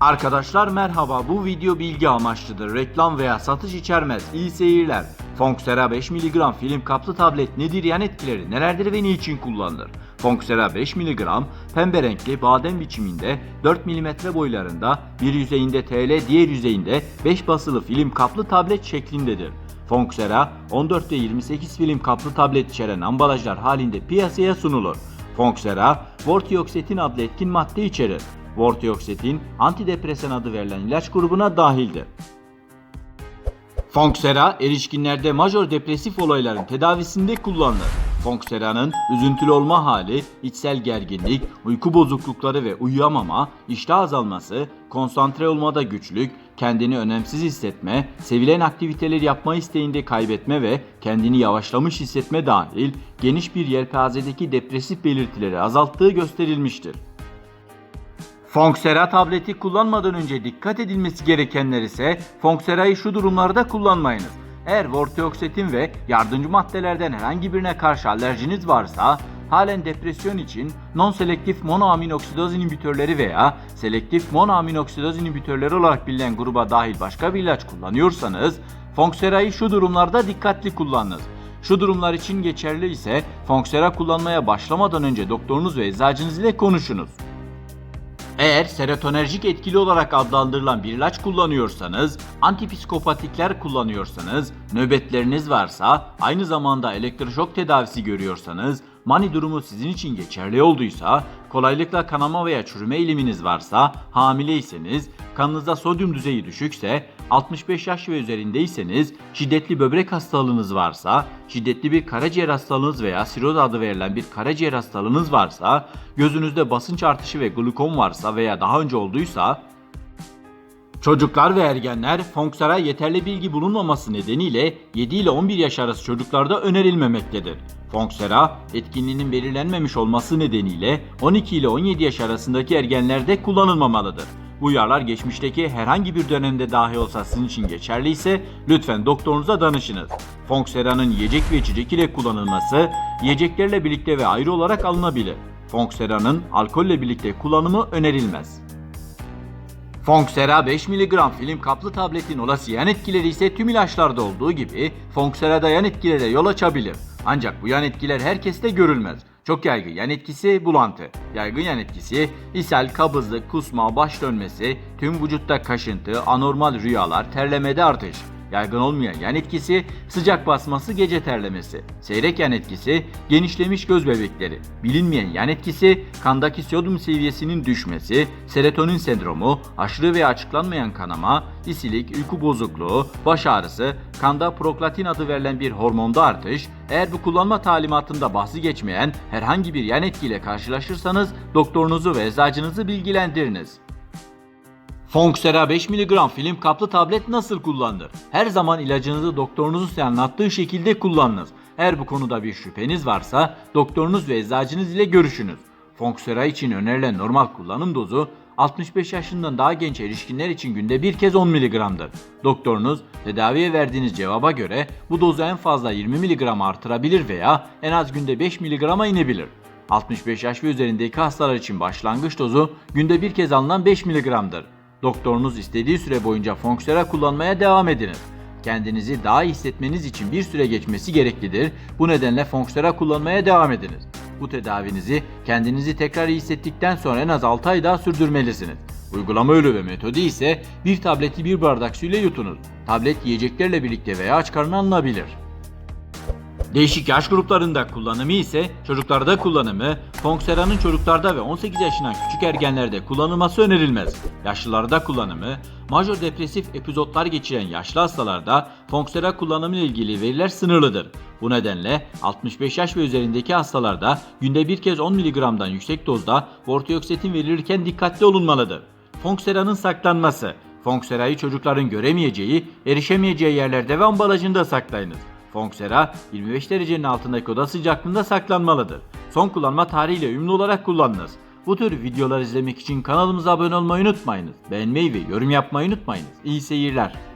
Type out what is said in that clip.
Arkadaşlar merhaba bu video bilgi amaçlıdır. Reklam veya satış içermez. İyi seyirler. Fonksera 5 mg film kaplı tablet nedir yan etkileri nelerdir ve niçin kullanılır? Fonksera 5 mg pembe renkli badem biçiminde 4 mm boylarında bir yüzeyinde TL diğer yüzeyinde 5 basılı film kaplı tablet şeklindedir. Fonksera 14 ve 28 film kaplı tablet içeren ambalajlar halinde piyasaya sunulur. Fonksera, Vortioxetin adlı etkin madde içerir. Vortioxetin antidepresan adı verilen ilaç grubuna dahildir. Fonksera erişkinlerde majör depresif olayların tedavisinde kullanılır. Fonksera'nın üzüntülü olma hali, içsel gerginlik, uyku bozuklukları ve uyuyamama, iştah azalması, konsantre olmada güçlük, kendini önemsiz hissetme, sevilen aktiviteleri yapma isteğinde kaybetme ve kendini yavaşlamış hissetme dahil geniş bir yelpazedeki depresif belirtileri azalttığı gösterilmiştir. Fonksera tableti kullanmadan önce dikkat edilmesi gerekenler ise Fonksera'yı şu durumlarda kullanmayınız. Eğer vortioxetin ve yardımcı maddelerden herhangi birine karşı alerjiniz varsa, halen depresyon için non-selektif monoaminoksidoz inhibitörleri veya selektif monoaminoksidoz inhibitörleri olarak bilinen gruba dahil başka bir ilaç kullanıyorsanız, Fonksera'yı şu durumlarda dikkatli kullanınız. Şu durumlar için geçerli ise Fonksera kullanmaya başlamadan önce doktorunuz ve eczacınız ile konuşunuz. Eğer serotonerjik etkili olarak adlandırılan bir ilaç kullanıyorsanız, antipsikopatikler kullanıyorsanız, nöbetleriniz varsa, aynı zamanda elektroşok tedavisi görüyorsanız, mani durumu sizin için geçerli olduysa, kolaylıkla kanama veya çürüme eğiliminiz varsa, hamileyseniz, kanınızda sodyum düzeyi düşükse, 65 yaş ve üzerindeyseniz, şiddetli böbrek hastalığınız varsa, şiddetli bir karaciğer hastalığınız veya siroz adı verilen bir karaciğer hastalığınız varsa, gözünüzde basınç artışı ve glukom varsa veya daha önce olduysa, Çocuklar ve ergenler Fonksera yeterli bilgi bulunmaması nedeniyle 7 ile 11 yaş arası çocuklarda önerilmemektedir. Fonksera etkinliğinin belirlenmemiş olması nedeniyle 12 ile 17 yaş arasındaki ergenlerde kullanılmamalıdır. Bu uyarılar geçmişteki herhangi bir dönemde dahi olsa sizin için geçerliyse lütfen doktorunuza danışınız. Fonksera'nın yiyecek ve içecek ile kullanılması yiyeceklerle birlikte ve ayrı olarak alınabilir. Fonksera'nın alkolle birlikte kullanımı önerilmez. Fonksera 5 mg film kaplı tabletin olası yan etkileri ise tüm ilaçlarda olduğu gibi Fonksera'da yan etkilere yol açabilir. Ancak bu yan etkiler herkeste görülmez. Çok yaygın yan etkisi bulantı. Yaygın yan etkisi ishal, kabızlık, kusma, baş dönmesi, tüm vücutta kaşıntı, anormal rüyalar, terlemede artış. Yaygın olmayan yan etkisi sıcak basması gece terlemesi. Seyrek yan etkisi genişlemiş göz bebekleri. Bilinmeyen yan etkisi kandaki sodyum seviyesinin düşmesi, serotonin sendromu, aşırı veya açıklanmayan kanama, isilik, uyku bozukluğu, baş ağrısı, kanda proklatin adı verilen bir hormonda artış, eğer bu kullanma talimatında bahsi geçmeyen herhangi bir yan etkiyle karşılaşırsanız doktorunuzu ve eczacınızı bilgilendiriniz. Fonksera 5 mg film kaplı tablet nasıl kullanılır? Her zaman ilacınızı doktorunuzun size anlattığı şekilde kullanınız. Eğer bu konuda bir şüpheniz varsa doktorunuz ve eczacınız ile görüşünüz. Fonksera için önerilen normal kullanım dozu 65 yaşından daha genç erişkinler için günde bir kez 10 mg'dır. Doktorunuz tedaviye verdiğiniz cevaba göre bu dozu en fazla 20 mg artırabilir veya en az günde 5 mg'a inebilir. 65 yaş ve üzerindeki hastalar için başlangıç dozu günde bir kez alınan 5 mg'dır. Doktorunuz istediği süre boyunca Fonksera kullanmaya devam ediniz. Kendinizi daha iyi hissetmeniz için bir süre geçmesi gereklidir. Bu nedenle Fonksera kullanmaya devam ediniz. Bu tedavinizi kendinizi tekrar iyi hissettikten sonra en az 6 ay daha sürdürmelisiniz. Uygulama yolu ve metodu ise bir tableti bir bardak suyla yutunuz. Tablet yiyeceklerle birlikte veya aç karnına alınabilir. Değişik yaş gruplarında kullanımı ise çocuklarda kullanımı, Fonksera'nın çocuklarda ve 18 yaşından küçük ergenlerde kullanılması önerilmez. Yaşlılarda kullanımı, majör depresif epizotlar geçiren yaşlı hastalarda Fonksera kullanımı ile ilgili veriler sınırlıdır. Bu nedenle 65 yaş ve üzerindeki hastalarda günde bir kez 10 mg'dan yüksek dozda vortioxetin verilirken dikkatli olunmalıdır. Fonksera'nın saklanması Fonksera'yı çocukların göremeyeceği, erişemeyeceği yerlerde ve ambalajında saklayınız. Fonksera 25 derecenin altındaki oda sıcaklığında saklanmalıdır. Son kullanma tarihiyle uyumlu olarak kullanınız. Bu tür videolar izlemek için kanalımıza abone olmayı unutmayınız. Beğenmeyi ve yorum yapmayı unutmayınız. İyi seyirler.